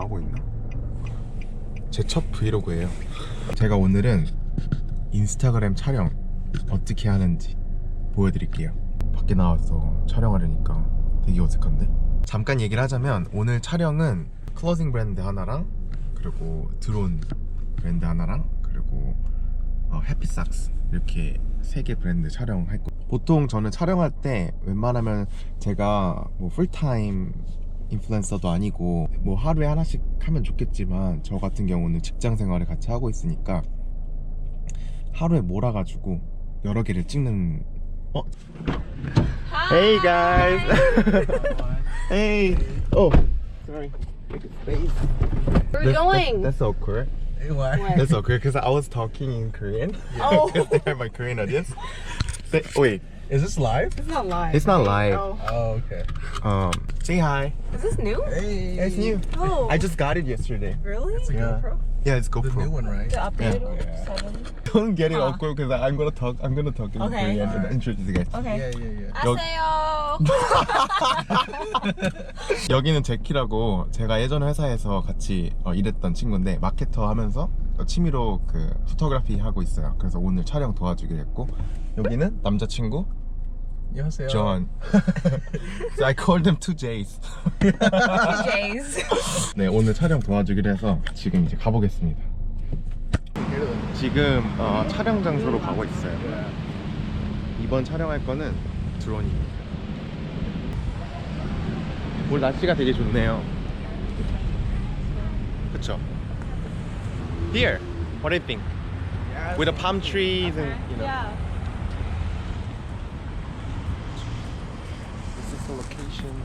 하고 있나? 제 첫 브이로그예요. 제가 오늘은 인스타그램 촬영 어떻게 하는지 보여드릴게요. 밖에 나와서 촬영하려니까 되게 어색한데? 잠깐 얘기를 하자면 오늘 촬영은 클로징 브랜드 하나랑 그리고 드론 브랜드 하나랑 그리고 어, 해피삭스 이렇게 세 개 브랜드 촬영할 거. 보통 저는 촬영할 때 웬만하면 제가 뭐 풀타임 인플루엔서도 아니고 뭐 하루에 하나씩 하면 좋겠지만 저 같은 경우는 직장 생활을 같이 하고 있으니까 하루에 몰아가지고 여러 개를 찍는 어? Hey guys. hey. Oh. Sorry. Where are you That's- going? That's, that's awkward. Why? Where? That's awkward because I was talking in Korean. Oh. Because they have my Korean audience. Say, wait, Is this live? It's not live. it's not live. Oh. Oh, okay. Um, say hi. Is this new? Hey. It's new. Oh. I just got it yesterday. Really? It's a Yeah. GoPro. Yeah, it's The new GoPro. one, right? The updated Yeah. one? Yeah. Seven. Don't get it Huh. awkward because I'm gonna talk. I'm gonna talk in Okay. Korean and Alright. introduce you guys. Okay. Yeah, yeah, yeah. 안녕하세요. 여기는 제키라고 제가 예전 회사에서 같이 어, 일했던 친구인데 마케터 하면서 어, 취미로 그 포토그래피 하고 있어요. 그래서 오늘 촬영 도와주기로 했고 여기는 남자친구 안녕하세요. John. so I called them two J's. DJs. 네 오늘 촬영 도와주기로 해서 지금 이제 가보겠습니다. 지금 어, 촬영 장소로 가고 있어요. 이번 촬영할 거는 드론입니다. 오늘 날씨가 되게 좋네요. 그쵸? Here, what do you think? With the palm trees and you know. Yeah. This is the location.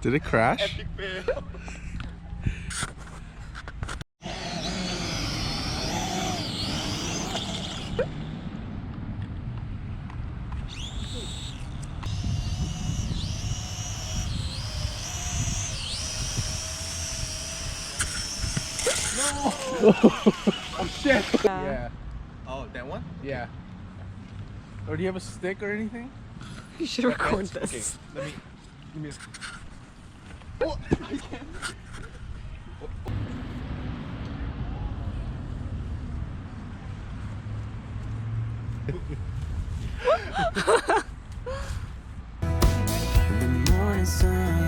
Did it crash? Oh shit. Yeah. Yeah. Oh, that one? Yeah. Or do you have a stick or anything? You should record Okay, this. let me. Give me a. Oh, I can't. The morning sun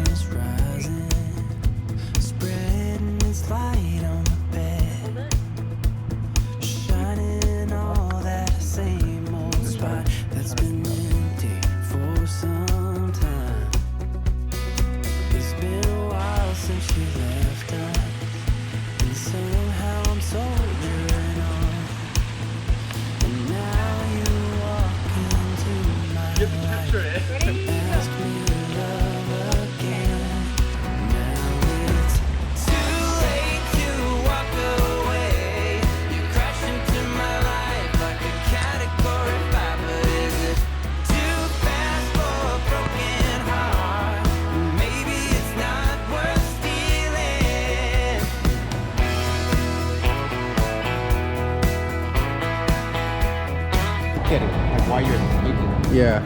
Get it? Like why you're escaping? Yeah.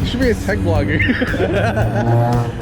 You should be a tech blogger.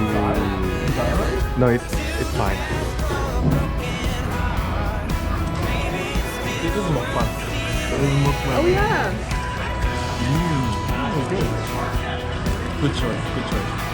No, it's it's fine. This is mukbang. Oh yeah. Mm, good choice. Good choice.